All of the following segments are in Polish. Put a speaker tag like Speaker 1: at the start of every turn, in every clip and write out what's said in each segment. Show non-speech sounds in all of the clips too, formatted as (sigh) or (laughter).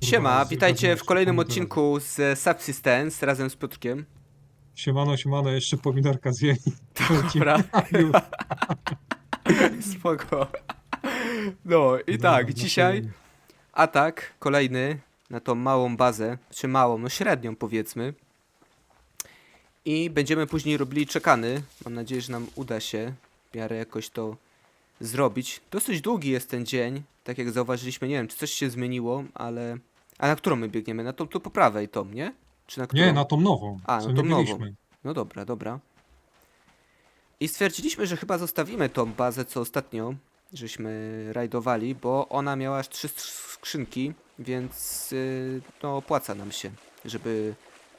Speaker 1: Siema, witajcie w kolejnym odcinku z Subsistence razem z Piotrkiem.
Speaker 2: Siemano, siemano, jeszcze pomidorka zjeli. (laughs)
Speaker 1: Dobra, (laughs) (laughs) spoko. No i tak, dzisiaj atak kolejny na tą małą bazę, czy małą, no średnią powiedzmy. I będziemy później robili czekany. Mam nadzieję, że nam uda się w miarę jakoś to zrobić. Dosyć długi jest ten dzień, tak jak zauważyliśmy. Nie wiem, czy coś się zmieniło, ale... A na którą my biegniemy? Na tą tu po prawej tą, nie? Czy na którą?
Speaker 2: Nie, na tą nową.
Speaker 1: A,
Speaker 2: co
Speaker 1: na
Speaker 2: nie
Speaker 1: tą nową. No dobra, dobra. I stwierdziliśmy, że chyba zostawimy tą bazę, co ostatnio żeśmy rajdowali, bo ona miała aż trzy skrzynki, więc yy, no opłaca nam się, żeby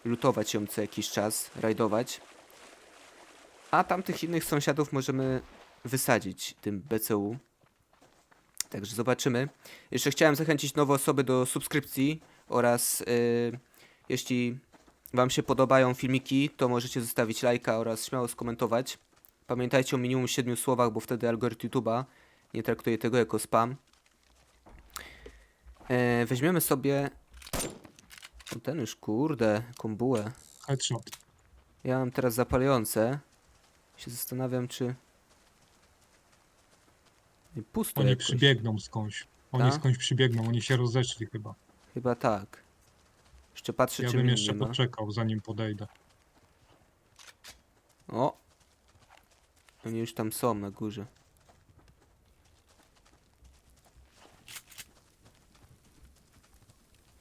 Speaker 1: lutować ją co jakiś czas, rajdować. A tamtych innych sąsiadów możemy wysadzić tym BCU. Także zobaczymy. Jeszcze chciałem zachęcić nowe osoby do subskrypcji oraz yy, jeśli Wam się podobają filmiki, to możecie zostawić lajka oraz śmiało skomentować. Pamiętajcie o minimum 7 słowach, bo wtedy algorytm YouTube'a nie traktuje tego jako spam. E, weźmiemy sobie... O, ten już, kurde, kombułę.
Speaker 2: Headshot.
Speaker 1: Ja mam teraz zapalające. Się zastanawiam, czy... Nie, Pusto
Speaker 2: Oni
Speaker 1: jakoś.
Speaker 2: przybiegną skądś. Oni
Speaker 1: Ta?
Speaker 2: skądś przybiegną, oni się rozeszli chyba.
Speaker 1: Chyba tak. Jeszcze patrzę,
Speaker 2: Ja
Speaker 1: czy
Speaker 2: bym jeszcze
Speaker 1: nie ma.
Speaker 2: poczekał, zanim podejdę.
Speaker 1: O! Oni już tam są na górze.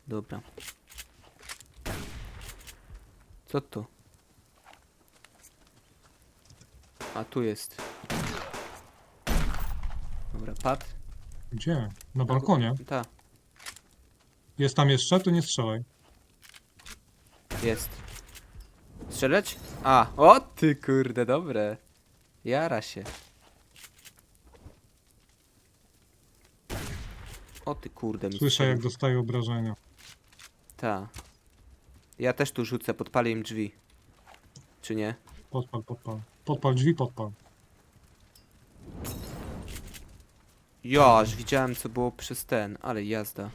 Speaker 1: Dobra. Co to? A tu jest. Dobra, pad.
Speaker 2: Gdzie? Na balkonie?
Speaker 1: Ta,
Speaker 2: Jest tam jeszcze? To nie strzelaj.
Speaker 1: jest. Strzelać? A, o ty kurde, dobre. Jara się. O ty kurde, mi
Speaker 2: Słyszę
Speaker 1: strzelił.
Speaker 2: jak dostaje obrażenia.
Speaker 1: Ta. Ja też tu rzucę, podpalę im drzwi. Czy nie?
Speaker 2: Podpal, podpal. Podpal drzwi, podpal.
Speaker 1: Ja, aż widziałem co było przez ten, ale jazda.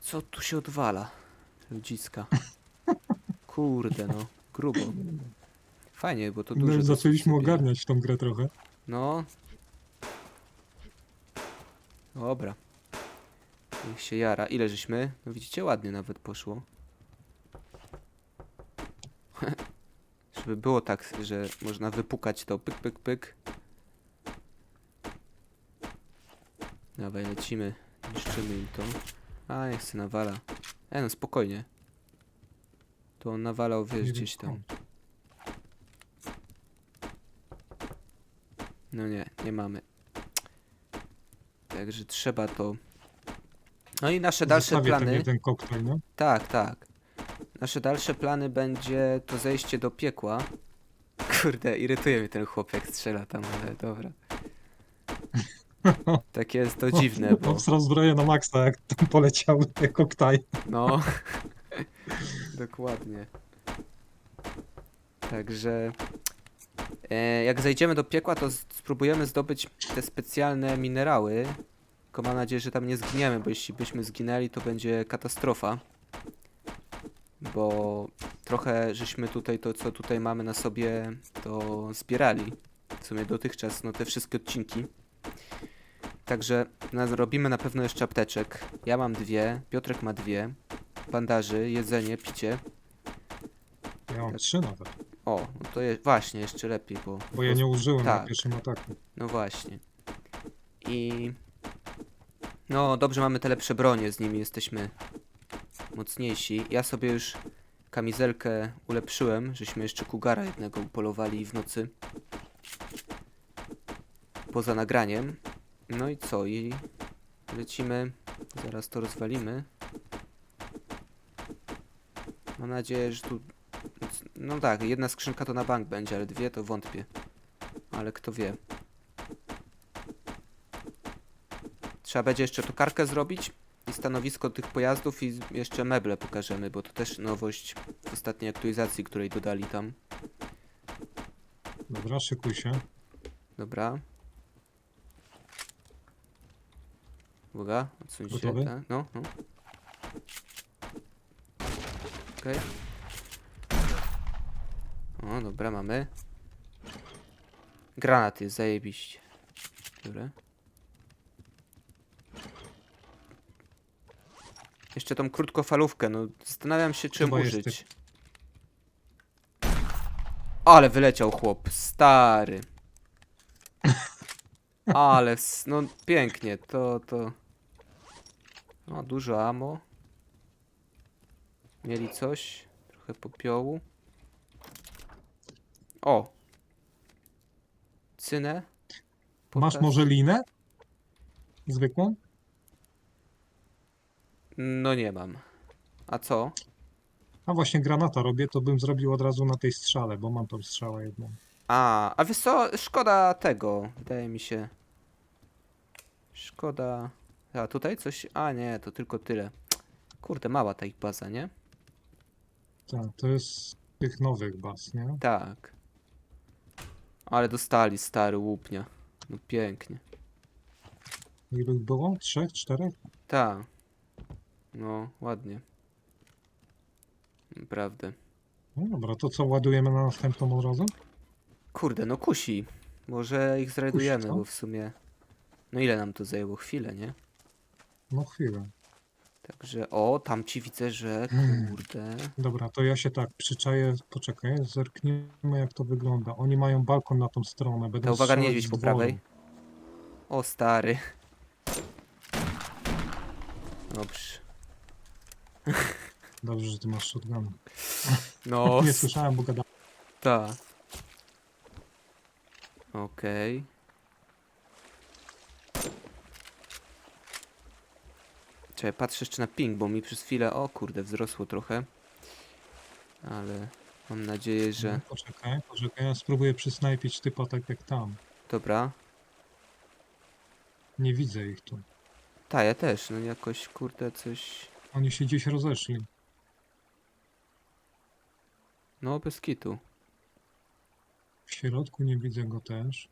Speaker 1: Co tu się odwala? Ludziska. Kurde no, grubo. Fajnie, bo to
Speaker 2: No,
Speaker 1: dużo.
Speaker 2: już
Speaker 1: dosyć
Speaker 2: zaczęliśmy ogarniać tą grę trochę.
Speaker 1: No. Dobra. Niech się jara. Ile żeśmy? No widzicie, ładnie nawet poszło. (laughs) Żeby było tak, że można wypukać to pyk, pyk, pyk. Dawaj, lecimy. Niszczymy im to. A, niech se nawala. E, no spokojnie. To on nawalał, wiesz, gdzieś tam. No nie, nie mamy. Także trzeba to. No i nasze dalsze
Speaker 2: Zostawię ten
Speaker 1: plany.
Speaker 2: jeden koktajl, no.
Speaker 1: Tak, tak. Nasze dalsze plany będzie to zejście do piekła. Kurde, irytuje mnie ten chłopiek, strzela tam, ale dobra. (laughs) Tak jest to dziwne, bo
Speaker 2: Obsrał zbroję na maksa, jak tam poleciały te (laughs) koktajle.
Speaker 1: no. (laughs) Dokładnie. Także e, jak zejdziemy do piekła, to z- spróbujemy zdobyć te specjalne minerały. Tylko mam nadzieję, że tam nie zginiemy, bo jeśli byśmy zginęli, to będzie katastrofa. Bo trochę żeśmy tutaj to, co tutaj mamy na sobie, to zbierali. W sumie dotychczas, no te wszystkie odcinki. Także na- robimy na pewno jeszcze apteczek. Ja mam dwie, Piotrek ma dwie. Bandaży, jedzenie, picie.
Speaker 2: Ja mam trzy nawet,
Speaker 1: O, no to je, właśnie, jeszcze lepiej, bo...
Speaker 2: bo ja nie użyłem na
Speaker 1: tak.
Speaker 2: pierwszym ataku.
Speaker 1: No właśnie. I... No, dobrze mamy te lepsze bronie, z nimi jesteśmy mocniejsi. Ja sobie już kamizelkę ulepszyłem, żeśmy jeszcze kugara jednego upolowali w nocy. Poza nagraniem. No i co? I lecimy. Zaraz to rozwalimy. Mam nadzieję, że tu... No tak, jedna skrzynka to na bank będzie, ale dwie to wątpię. Ale kto wie. Trzeba będzie jeszcze tokarkę zrobić i stanowisko tych pojazdów i jeszcze meble pokażemy, bo to też nowość w ostatniej aktualizacji, której dodali tam.
Speaker 2: Dobra, szykuj się.
Speaker 1: Dobra. Uwaga, odsuń się.
Speaker 2: Gotowy?
Speaker 1: Tak, no, no. Okej. O, dobra, mamy. Granat jest, zajebiście. Dobra. Jeszcze tą krótkofalówkę, no zastanawiam się czym
Speaker 2: Chyba jest
Speaker 1: użyć. Ale wyleciał chłop, stary. (laughs) Ale, s- no pięknie, to, to... No, dużo amo. Mieli coś, trochę popiołu. O! Cynę?
Speaker 2: Masz
Speaker 1: Pokaż.
Speaker 2: może linę? Zwykłą?
Speaker 1: No nie mam. A co?
Speaker 2: A właśnie granata robię, to bym zrobił od razu na tej strzale, bo mam tą strzałę jedną.
Speaker 1: A, a wiesz co, szkoda tego, wydaje mi się. Szkoda... A, tutaj coś? A nie, to tylko tyle. Kurde, mała ta ich baza, nie?
Speaker 2: Tak, to jest tych nowych baz, nie?
Speaker 1: Tak. Ale dostali stary łupnia. No pięknie.
Speaker 2: Ich było? Trzech, czterech?
Speaker 1: Tak. No, ładnie. Naprawdę.
Speaker 2: No dobra, to co ładujemy na następną od razu?
Speaker 1: Kurde, no kusi. Może ich zrajdujemy,
Speaker 2: co?
Speaker 1: bo w sumie... No ile nam to zajęło? Chwilę, nie?
Speaker 2: No chwilę.
Speaker 1: Także, o, tam ci widzę, że
Speaker 2: Hmm.
Speaker 1: kurde...
Speaker 2: Dobra, to ja się tak przyczaję, poczekaj, zerknijmy jak to wygląda. Oni mają balkon na tą stronę, będą
Speaker 1: To uwaga,
Speaker 2: strzelać
Speaker 1: niedźwiedź
Speaker 2: z
Speaker 1: po prawej. O, stary. Dobrze. (laughs)
Speaker 2: Dobrze, że ty masz shotgun.
Speaker 1: No, (laughs)
Speaker 2: Nie słyszałem, bo gadałem.
Speaker 1: ta. Okej. Czekaj, patrzę jeszcze na ping, bo mi przez chwilę, o kurde, wzrosło trochę. Ale mam nadzieję, że...
Speaker 2: No, Poczekaj, poczekaj, ja spróbuję przysnajpić typa tak jak tam.
Speaker 1: Dobra.
Speaker 2: Nie widzę ich tu.
Speaker 1: Ta, ja też, no jakoś, kurde, coś...
Speaker 2: Oni się gdzieś rozeszli.
Speaker 1: No, bez kitu.
Speaker 2: W środku nie widzę go też.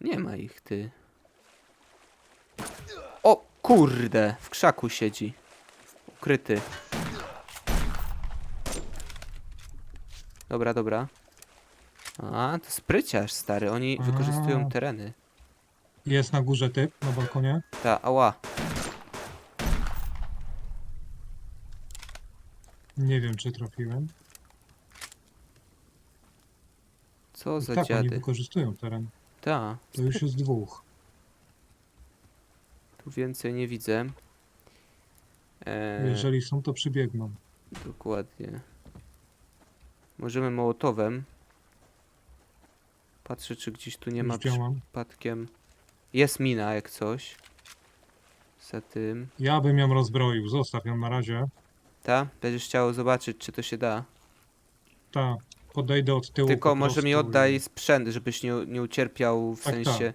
Speaker 1: Nie ma ich, ty. Kurde, w krzaku siedzi. Ukryty. Dobra, dobra. A, to spryciarz, stary. Oni wykorzystują
Speaker 2: A.
Speaker 1: tereny.
Speaker 2: Jest na górze typ, na balkonie.
Speaker 1: Ta, ała.
Speaker 2: Nie wiem, czy trafiłem.
Speaker 1: Co za
Speaker 2: tak, oni
Speaker 1: dziady.
Speaker 2: wykorzystują teren.
Speaker 1: Ta,
Speaker 2: To już jest dwóch.
Speaker 1: Tu więcej nie widzę. Eee,
Speaker 2: Jeżeli są, to przybiegną.
Speaker 1: Dokładnie. Możemy mołotowem. Patrzę, czy gdzieś tu nie
Speaker 2: Już
Speaker 1: ma
Speaker 2: działam.
Speaker 1: przypadkiem. Jest mina, jak coś. Za tym.
Speaker 2: Ja bym ją rozbroił, zostaw ją na razie.
Speaker 1: Ta? Będziesz chciał zobaczyć, czy to się da.
Speaker 2: Ta, podejdę od tyłu.
Speaker 1: Tylko
Speaker 2: po
Speaker 1: może mi
Speaker 2: prostu
Speaker 1: oddaj
Speaker 2: i-
Speaker 1: sprzęt, żebyś nie, nie ucierpiał w
Speaker 2: Tak,
Speaker 1: sensie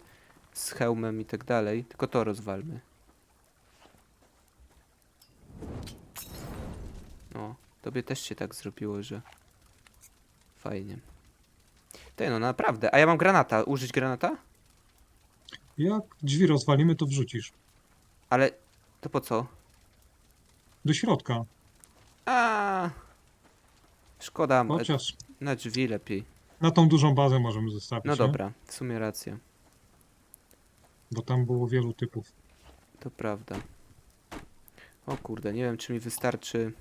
Speaker 1: z hełmem i tak dalej. Tylko to rozwalmy. O, tobie też się tak zrobiło, że fajnie. Ty, no naprawdę. A ja mam granata. Użyć granata?
Speaker 2: Jak drzwi rozwalimy, to wrzucisz.
Speaker 1: Ale to po co?
Speaker 2: Do środka.
Speaker 1: A. Szkoda, e,
Speaker 2: Chociaż
Speaker 1: na drzwi lepiej.
Speaker 2: na tą dużą bazę możemy zostawić.
Speaker 1: No
Speaker 2: nie?
Speaker 1: dobra, w sumie racja.
Speaker 2: Bo tam było wielu typów.
Speaker 1: To prawda. O kurde, nie wiem czy mi wystarczy.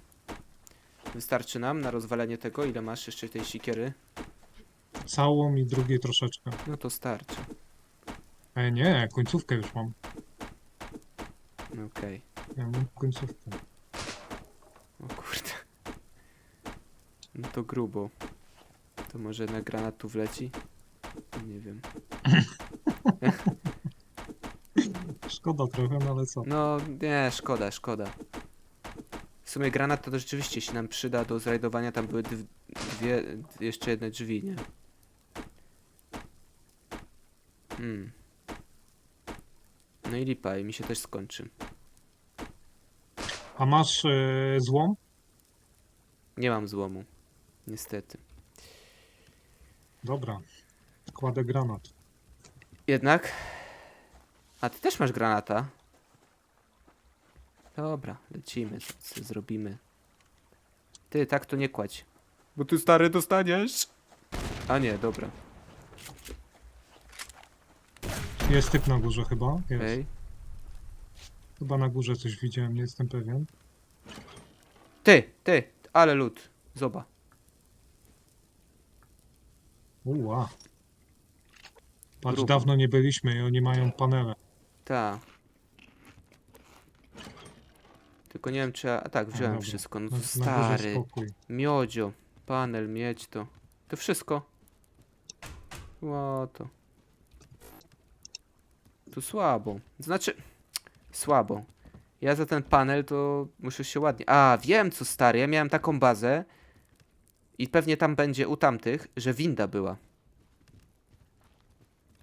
Speaker 1: Wystarczy nam na rozwalenie tego. Ile masz jeszcze tej sikiery?
Speaker 2: Całą i drugiej troszeczkę.
Speaker 1: No to starczy.
Speaker 2: E, nie, końcówkę już mam.
Speaker 1: No Okej.
Speaker 2: Ja mam końcówkę.
Speaker 1: O kurde. No to grubo. To może na granat tu wleci? Nie wiem. (laughs)
Speaker 2: Szkoda trochę, no ale co?
Speaker 1: No nie, szkoda, szkoda. W sumie granat to rzeczywiście się nam przyda do zrajdowania. Tam były dw- dwie, jeszcze jedne drzwi, nie? Hmm. No i lipa, i mi się też skończy.
Speaker 2: A masz e, złom?
Speaker 1: Nie mam złomu. Niestety.
Speaker 2: Dobra. Kładę granat.
Speaker 1: Jednak A ty też masz granata? Dobra, lecimy, co, zrobimy. Ty, tak to nie kładź. Bo ty stary dostaniesz. A nie, dobra.
Speaker 2: Jest typ na górze chyba. Jest.
Speaker 1: Ej.
Speaker 2: Chyba na górze coś widziałem, nie jestem pewien.
Speaker 1: Ty, ty, ale lód. Zoba.
Speaker 2: Uła. Patrz,
Speaker 1: Grubo.
Speaker 2: dawno nie byliśmy i oni mają panele.
Speaker 1: Ta. Tylko nie wiem czy ja... A tak, wziąłem
Speaker 2: dobra.
Speaker 1: wszystko. No
Speaker 2: Na,
Speaker 1: to
Speaker 2: na górze
Speaker 1: stary.
Speaker 2: spokój.
Speaker 1: Miodzio. Panel, miedź to. To wszystko. Ło to. Tu słabo. Znaczy... Słabo. Ja za ten panel to muszę się ładnie... A, wiem co stary. Ja miałem taką bazę. I pewnie tam będzie u tamtych, że winda była.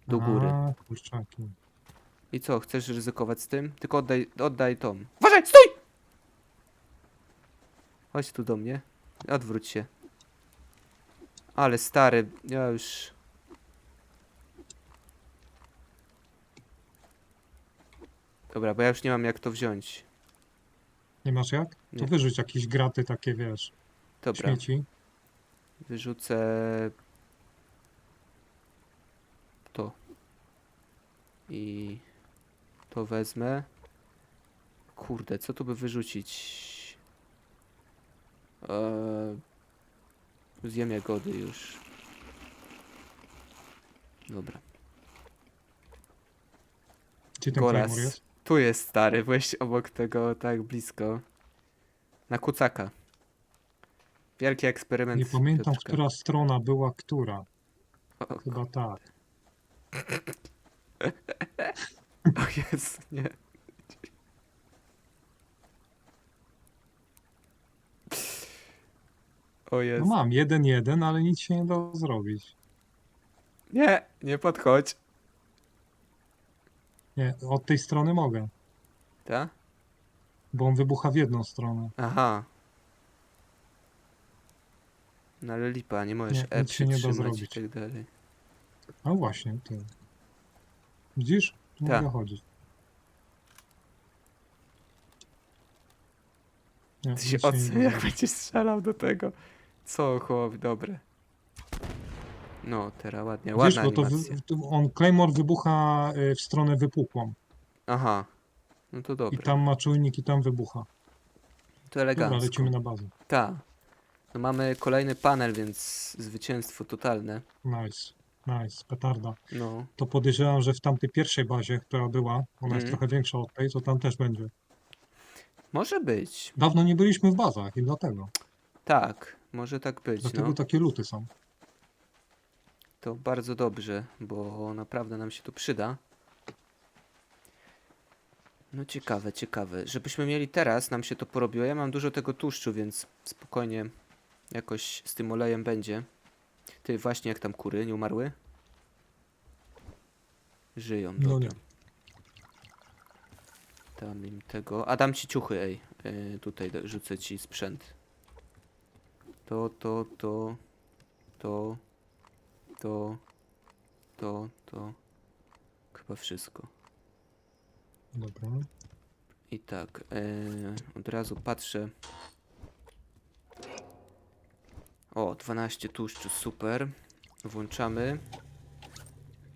Speaker 1: Do góry.
Speaker 2: A, kurczaki.
Speaker 1: I co, chcesz ryzykować z tym? Tylko oddaj, oddaj tom. Uważaj, stój! Chodź tu do mnie. Odwróć się. Ale stary, ja już... Dobra, bo ja już nie mam jak to wziąć.
Speaker 2: Nie masz jak? To
Speaker 1: Nie.
Speaker 2: wyrzuć jakieś graty takie, wiesz,
Speaker 1: Dobra,
Speaker 2: śmieci.
Speaker 1: wyrzucę... To. I... To wezmę. Kurde, co tu by wyrzucić? Eee... Zjem jagody już. Dobra.
Speaker 2: Gdzie ten. Claymore jest?
Speaker 1: Tu jest stary, byłeś obok tego tak blisko. Na kucaka. Wielki eksperyment.
Speaker 2: Nie pamiętam,
Speaker 1: Piotrka.
Speaker 2: która strona była która.
Speaker 1: O,
Speaker 2: Chyba tak. (laughs)
Speaker 1: o Jezu, nie. O
Speaker 2: No
Speaker 1: Jezu.
Speaker 2: mam, jeden, jeden, ale nic się nie da zrobić.
Speaker 1: Nie, nie podchodź.
Speaker 2: Nie, od tej strony mogę,
Speaker 1: Ta?
Speaker 2: bo on wybucha w jedną stronę.
Speaker 1: Aha. No ale lipa, nie możesz
Speaker 2: Nie,
Speaker 1: E
Speaker 2: nic się nie da
Speaker 1: przytrzymać i
Speaker 2: zrobić.
Speaker 1: tak dalej.
Speaker 2: A właśnie, ty. Widzisz? Tu
Speaker 1: Tak.
Speaker 2: mogę chodzić. Nie,
Speaker 1: Ty się
Speaker 2: nic nie da
Speaker 1: jak będziesz strzelał do tego. Co, chłop, dobre. No, teraz ładnie,
Speaker 2: Wiesz,
Speaker 1: ładna
Speaker 2: bo to
Speaker 1: animacja.
Speaker 2: to on Claymore wybucha y, w stronę wypukłą.
Speaker 1: Aha. No to
Speaker 2: I
Speaker 1: dobra.
Speaker 2: tam ma czujnik i tam wybucha.
Speaker 1: To
Speaker 2: Dobra,
Speaker 1: elegancko.
Speaker 2: lecimy na bazę.
Speaker 1: Tak. No mamy kolejny panel, więc zwycięstwo totalne.
Speaker 2: Nice, nice, petarda.
Speaker 1: No.
Speaker 2: To podejrzewam, że w tamtej pierwszej bazie, która była, ona jest
Speaker 1: Mhm.
Speaker 2: trochę większa od tej, to tam też będzie.
Speaker 1: Może być.
Speaker 2: Dawno nie byliśmy w bazach i dlatego.
Speaker 1: Tak, może tak być,
Speaker 2: Dlatego
Speaker 1: no.
Speaker 2: takie luty są.
Speaker 1: To bardzo dobrze, bo naprawdę nam się to przyda. No ciekawe, ciekawe. Żebyśmy mieli teraz, nam się to porobiło. Ja mam dużo tego tłuszczu, więc spokojnie jakoś z tym olejem będzie. Ty, właśnie jak tam kury, nie umarły? Żyją,
Speaker 2: No nie.
Speaker 1: Dam im tego. A dam ci ciuchy, ej. Yy, tutaj da- rzucę ci sprzęt. To, to, to, to, to, to, to. Chyba wszystko.
Speaker 2: Dobra.
Speaker 1: I tak, yy, od razu patrzę. O, 12 tłuszczu, super. Włączamy.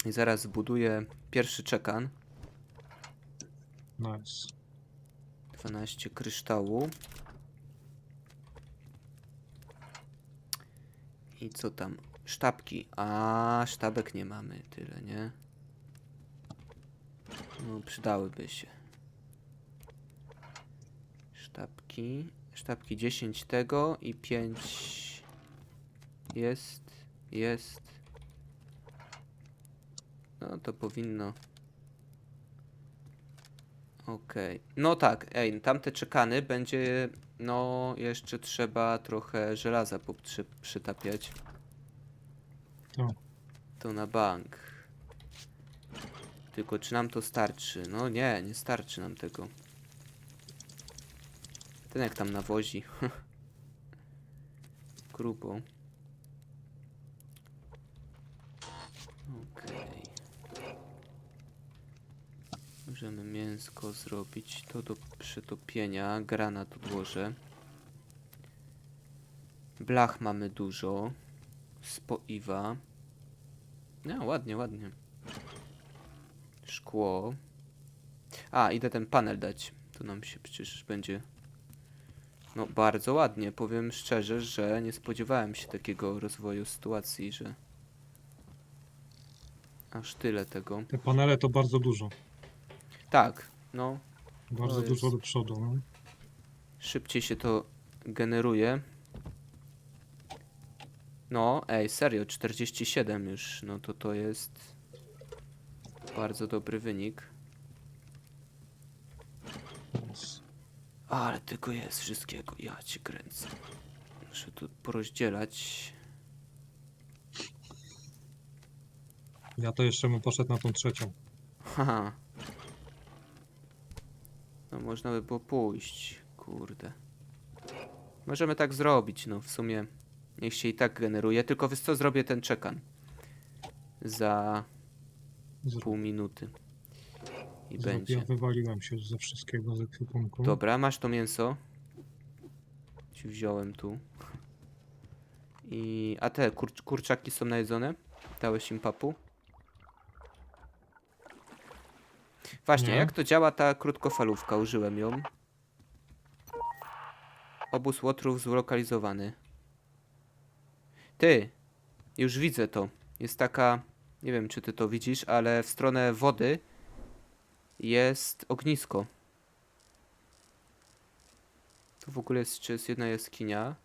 Speaker 1: I zaraz zbuduję pierwszy czekan.
Speaker 2: Nice.
Speaker 1: 12 kryształu. I co tam? Sztabki. A, sztabek nie mamy tyle, nie? No, przydałyby się. Sztabki. Sztabki 10 tego i 5 jest, jest. No to powinno. Okej. No tak, ej, tamte czekany będzie, no jeszcze trzeba trochę żelaza poprzy- przytapiać.
Speaker 2: To.
Speaker 1: To na bank. Tylko czy nam to starczy? No nie, nie starczy nam tego. Ten jak tam nawozi. (laughs) Grubo. Okej. Możemy mięsko zrobić. To do przetopienia. Granat odłożę. Blach mamy dużo. Spoiwa. No, ładnie, ładnie. Szkło. A, idę ten panel dać. To nam się przecież będzie. No, bardzo ładnie. Powiem szczerze, że nie spodziewałem się takiego rozwoju sytuacji, że. Aż tyle tego.
Speaker 2: Te panele to bardzo dużo.
Speaker 1: Tak, no,
Speaker 2: Bardzo
Speaker 1: To
Speaker 2: dużo
Speaker 1: jest-
Speaker 2: do przodu. No.
Speaker 1: szybciej się to generuje. No, ej, serio, 47 już, no to to jest bardzo dobry wynik. Ale tego jest wszystkiego, ja ci kręcę. Muszę tu porozdzielać.
Speaker 2: Ja to jeszcze bym poszedł na tą trzecią.
Speaker 1: Haha. No można by było pójść, kurde. Możemy tak zrobić, no w sumie niech się i tak generuje, tylko wiesz co, zrobię ten czekan. Za pół minuty. I
Speaker 2: z-
Speaker 1: będzie.
Speaker 2: Ja wywaliłem się ze wszystkiego z ekwipunku.
Speaker 1: Dobra, masz to mięso. Ci wziąłem tu. I... A te kur kurczaki są najedzone? Dałeś im papu? Właśnie,
Speaker 2: Nie.
Speaker 1: jak to działa ta krótkofalówka? Użyłem ją. Obóz łotrów zlokalizowany. Ty! Już widzę to. Jest taka... Nie wiem, czy ty to widzisz, ale w stronę wody jest ognisko. Tu w ogóle jest, czy jest jedna jaskinia,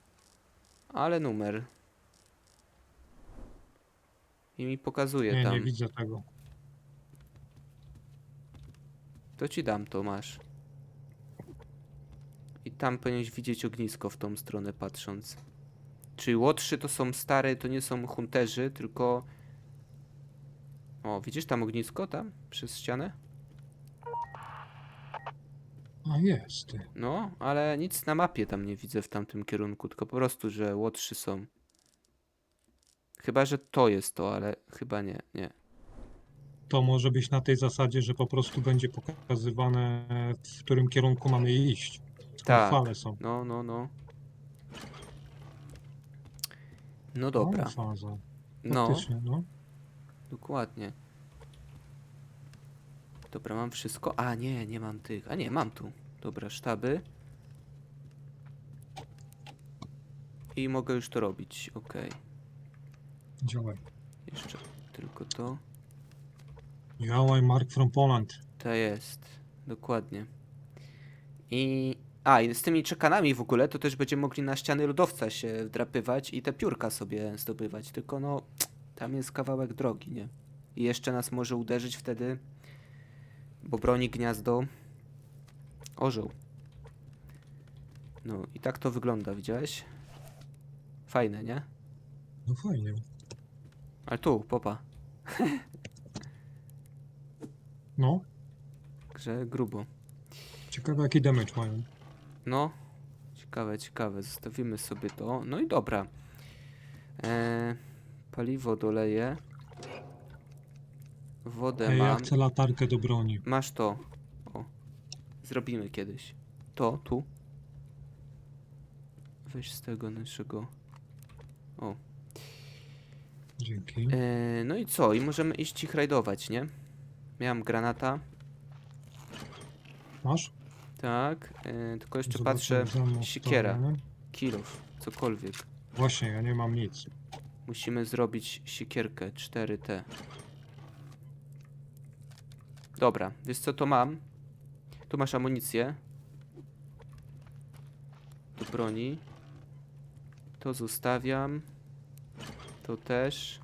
Speaker 1: ale numer. I mi pokazuje
Speaker 2: Nie,
Speaker 1: tam.
Speaker 2: nie widzę tego.
Speaker 1: To ci dam, to masz. I tam powinieneś widzieć ognisko w tą stronę patrząc. Czyli łotrzy to są stare, to nie są hunterzy, tylko... O, widzisz tam ognisko tam? Przez ścianę?
Speaker 2: A jest. ty.
Speaker 1: No, ale nic na mapie tam nie widzę w tamtym kierunku, tylko po prostu, że łotrzy są. Chyba, że to jest to, ale chyba nie, nie.
Speaker 2: To może być na tej zasadzie, że po prostu będzie pokazywane, w którym kierunku mamy iść.
Speaker 1: Tak.
Speaker 2: fale są.
Speaker 1: No, no, no. No dobra,
Speaker 2: faza.
Speaker 1: no,
Speaker 2: Faktycznie, no.
Speaker 1: dokładnie. Dobra, mam wszystko. A nie, nie mam tych. A nie, mam tu. Dobra, sztaby. I mogę już to robić. Okej.
Speaker 2: Działaj.
Speaker 1: Jeszcze tylko to.
Speaker 2: Działaj, Mark from Poland.
Speaker 1: To jest, dokładnie. I. A, i z tymi czekanami w ogóle to też będziemy mogli na ściany lodowca się wdrapywać i te piórka sobie zdobywać. Tylko no, tam jest kawałek drogi, nie? I jeszcze nas może uderzyć wtedy, bo broni gniazdo orzeł. No i tak to wygląda, widziałeś? Fajne, nie?
Speaker 2: No fajnie.
Speaker 1: Ale tu, popa, (laughs)
Speaker 2: No,
Speaker 1: że grubo.
Speaker 2: ciekawe jaki damage mają.
Speaker 1: No, ciekawe, ciekawe. Zostawimy sobie to. No i dobra. E, paliwo doleję. Wodę
Speaker 2: Ej, ja
Speaker 1: mam.
Speaker 2: chcę latarkę do broni.
Speaker 1: Masz to. O. Zrobimy kiedyś. To, tu. Weź z tego naszego. O.
Speaker 2: Dzięki.
Speaker 1: E, no i co? I możemy iść ich rajdować, nie? Miałem granata.
Speaker 2: Masz?
Speaker 1: Tak. E, tylko jeszcze
Speaker 2: Zobaczę,
Speaker 1: patrzę.
Speaker 2: jak za mną
Speaker 1: Siekiera. Kilof. Cokolwiek.
Speaker 2: Właśnie, ja nie mam nic.
Speaker 1: Musimy zrobić siekierkę 4T. Dobra, wiesz co to mam? Tu masz amunicję. Do broni. To zostawiam. To też.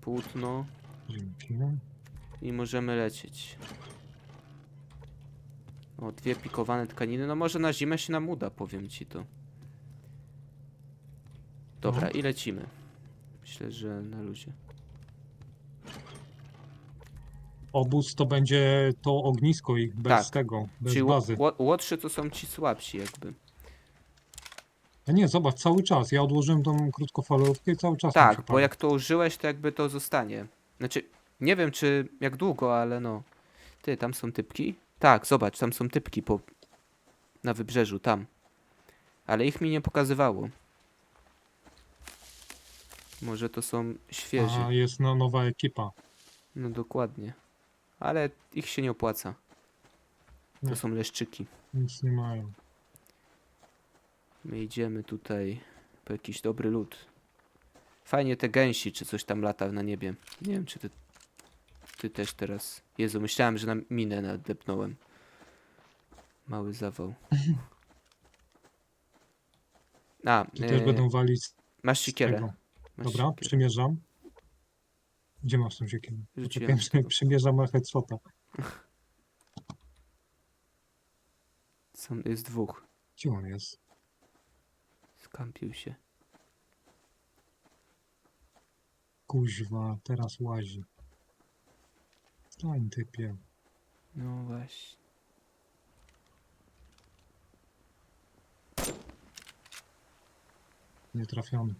Speaker 1: Płótno.
Speaker 2: Dzięki.
Speaker 1: I możemy lecieć. O, dwie pikowane tkaniny. No może na zimę się nam uda, powiem ci to. Dobra,
Speaker 2: No.
Speaker 1: i lecimy. Myślę, że na luzie.
Speaker 2: Obóz to będzie to ognisko ich bez
Speaker 1: Tak.
Speaker 2: tego, bez
Speaker 1: Czyli
Speaker 2: bazy.
Speaker 1: ło- łotrzy to są ci słabsi jakby.
Speaker 2: A nie, zobacz, cały czas. Ja odłożyłem tą krótkofalówkę i cały czas mi
Speaker 1: Tak, bo
Speaker 2: pali.
Speaker 1: jak to użyłeś, to jakby to zostanie. Znaczy, nie wiem czy jak długo, ale no. Ty, tam są typki? Tak, zobacz, tam są typki po... Na wybrzeżu, tam. Ale ich mi nie pokazywało. Może to są świeży.
Speaker 2: A jest no, nowa ekipa.
Speaker 1: No dokładnie. Ale ich się nie opłaca. To
Speaker 2: Nie.
Speaker 1: są leszczyki.
Speaker 2: Nic nie mają.
Speaker 1: My idziemy tutaj po jakiś dobry lód. Fajnie te gęsi, czy coś tam lata na niebie. Nie wiem, czy ty, ty też teraz... Jezu, myślałem, że na minę nadepnąłem. Mały zawał. A,
Speaker 2: Tu też
Speaker 1: e,
Speaker 2: będą walić z
Speaker 1: masz sikierę.
Speaker 2: tego.
Speaker 1: Masz
Speaker 2: Dobra,
Speaker 1: siekierę.
Speaker 2: przymierzam. Gdzie masz tą siekierę?
Speaker 1: Rzuciłem.
Speaker 2: Poczekaj, przymierzam na headshota. (laughs)
Speaker 1: Są, jest dwóch.
Speaker 2: Gdzie on jest?
Speaker 1: Skampił się.
Speaker 2: Kuźwa, teraz łazi. Stań typie.
Speaker 1: No właśnie.
Speaker 2: Nie trafiony.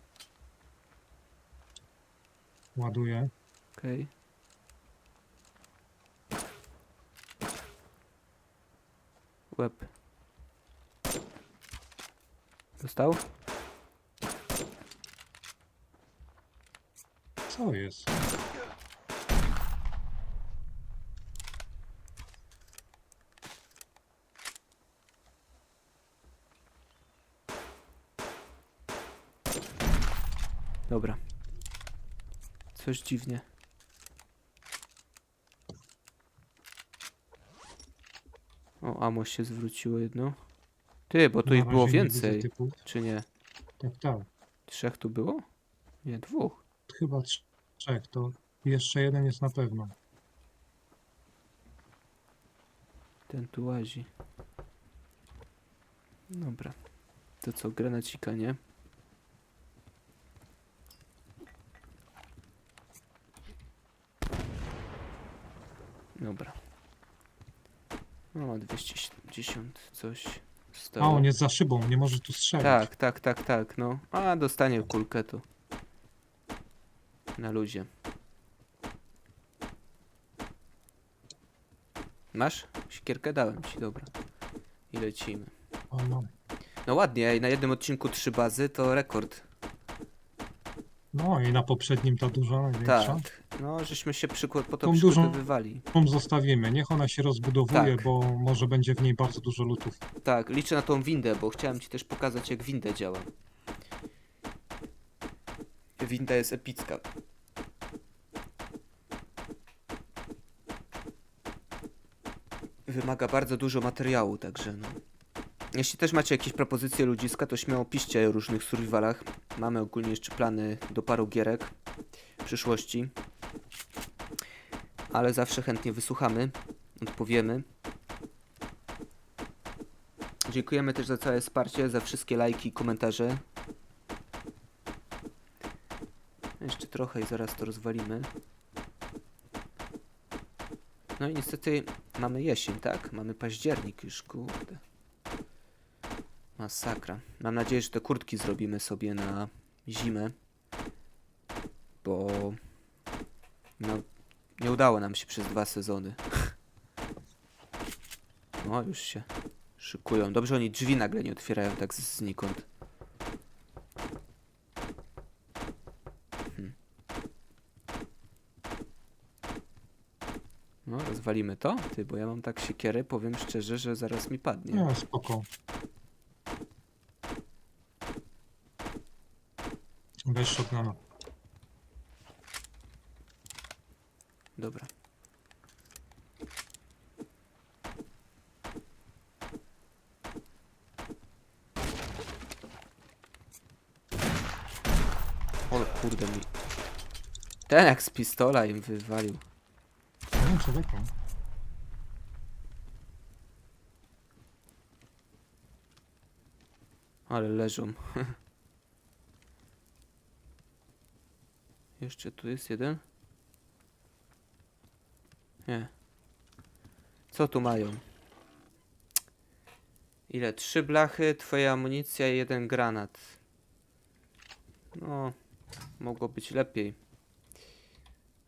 Speaker 2: Ładuję.
Speaker 1: Okej. Łeb. Dostał?
Speaker 2: Co jest?
Speaker 1: Dobra. Coś dziwnie. O, amo się zwróciło jedno. Ty, bo tu
Speaker 2: Na
Speaker 1: ich było
Speaker 2: nie widzę
Speaker 1: więcej, czy nie?
Speaker 2: Tak, tak.
Speaker 1: Trzech tu było? Nie, dwóch.
Speaker 2: Chyba trz- trzech. To jeszcze jeden jest na pewno.
Speaker 1: Ten tu łazi. Dobra. To co, granacika, nie? Dobra. O, 270 coś
Speaker 2: A
Speaker 1: stało.
Speaker 2: on jest za szybą, nie może tu strzelać.
Speaker 1: Tak, tak, tak, tak, no. A, dostanie kulkę tu. Na luzie. Masz? Sikierkę dałem ci, dobra. I lecimy.
Speaker 2: O, no.
Speaker 1: No ładnie, ej, na jednym odcinku trzy bazy to rekord.
Speaker 2: no i na poprzednim ta duża, największa.
Speaker 1: Tak. No, żeśmy się przykład po to
Speaker 2: Tą dużą-
Speaker 1: przygotowywali.
Speaker 2: Tą zostawimy, niech ona się rozbudowuje,
Speaker 1: Tak.
Speaker 2: bo może będzie w niej bardzo dużo lutów.
Speaker 1: Tak, liczę na tą windę, bo chciałem ci też pokazać jak winda działa. Winda jest epicka. Wymaga bardzo dużo materiału, także no. Jeśli też macie jakieś propozycje ludziska, to śmiało piszcie o różnych survivalach. Mamy ogólnie jeszcze plany do paru gierek w przyszłości. Ale zawsze chętnie wysłuchamy, odpowiemy. Dziękujemy też za całe wsparcie, za wszystkie lajki i komentarze. Jeszcze trochę i zaraz to rozwalimy. No i niestety mamy jesień, tak? Mamy październik już, kurde. Masakra. Mam nadzieję, że te kurtki zrobimy sobie na zimę. Bo... No, nie udało nam się przez dwa sezony. (laughs) No, już się szykują. Dobrze, oni drzwi nagle nie otwierają tak znikąd. Hmm. No, rozwalimy to? Ty, bo ja mam tak siekierę, powiem szczerze, że zaraz mi padnie.
Speaker 2: Nie, spoko. Weź shotguna.
Speaker 1: Dobra. O kurde mi. Ten jak z pistola im wywalił.
Speaker 2: Nie, człowieku.
Speaker 1: Ale leżą. (laughs) Jeszcze tu jest jeden? Nie. Co tu mają? Ile? Trzy blachy, twoja amunicja i jeden granat. No, mogło być lepiej.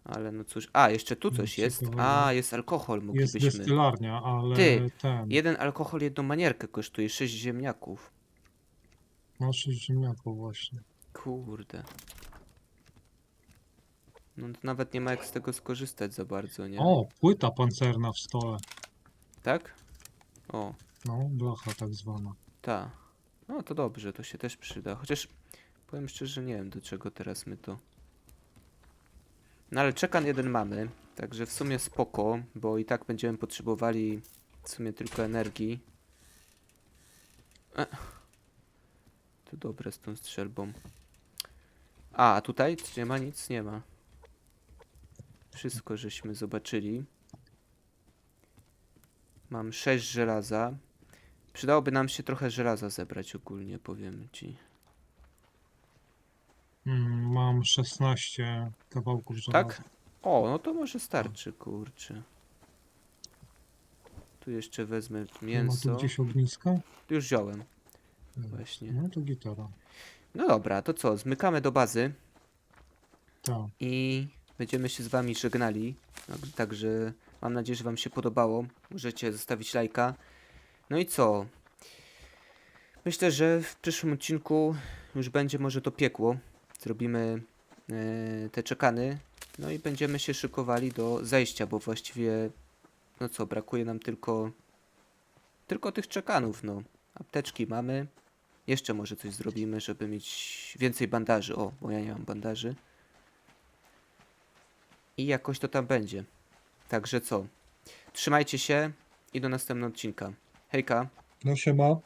Speaker 1: Ale no cóż. A, jeszcze tu coś jest. A, jest alkohol,
Speaker 2: Jest
Speaker 1: moglibyśmy.
Speaker 2: destylarnia, ale
Speaker 1: Ty,
Speaker 2: ten.
Speaker 1: Jeden alkohol, jedną manierkę kosztuje 6 ziemniaków.
Speaker 2: Masz ziemniaków właśnie.
Speaker 1: Kurde. No to nawet nie ma jak z tego skorzystać za bardzo, nie?
Speaker 2: O, płyta pancerna w stole.
Speaker 1: Tak? O,
Speaker 2: No, blacha tak zwana.
Speaker 1: ta. No to dobrze, to się też przyda. Chociaż powiem szczerze, nie wiem do czego teraz my to. No ale czekan jeden mamy, także w sumie spoko, bo i tak będziemy potrzebowali w sumie tylko energii. E. To dobre z tą strzelbą. A, a tutaj nie ma nic? Nie ma. Wszystko żeśmy zobaczyli. Mam 6 żelaza. Przydałoby nam się trochę żelaza zebrać ogólnie, powiem ci.
Speaker 2: Mm, mam 16 kawałków żelaza.
Speaker 1: Tak? O, no to może starczy, kurczę. Tu jeszcze wezmę
Speaker 2: Nie ma tu
Speaker 1: mięso.
Speaker 2: gdzieś ogniska?
Speaker 1: Już wziąłem,
Speaker 2: Nie.
Speaker 1: właśnie.
Speaker 2: No to gitara.
Speaker 1: No dobra, to co? Zmykamy do bazy
Speaker 2: Tak.
Speaker 1: i będziemy się z wami żegnali. Także mam nadzieję, że wam się podobało. Możecie zostawić lajka. No i co? Myślę, że w przyszłym odcinku już będzie może to piekło. Zrobimy e, te czekany. No i będziemy się szykowali do zejścia, bo właściwie no co, brakuje nam tylko tylko tych czekanów, no. Apteczki mamy. Jeszcze może coś zrobimy, żeby mieć więcej bandaży. O, bo ja nie mam bandaży. I jakoś to tam będzie. Także co? Trzymajcie się i do następnego odcinka. Hejka!
Speaker 2: No się ma.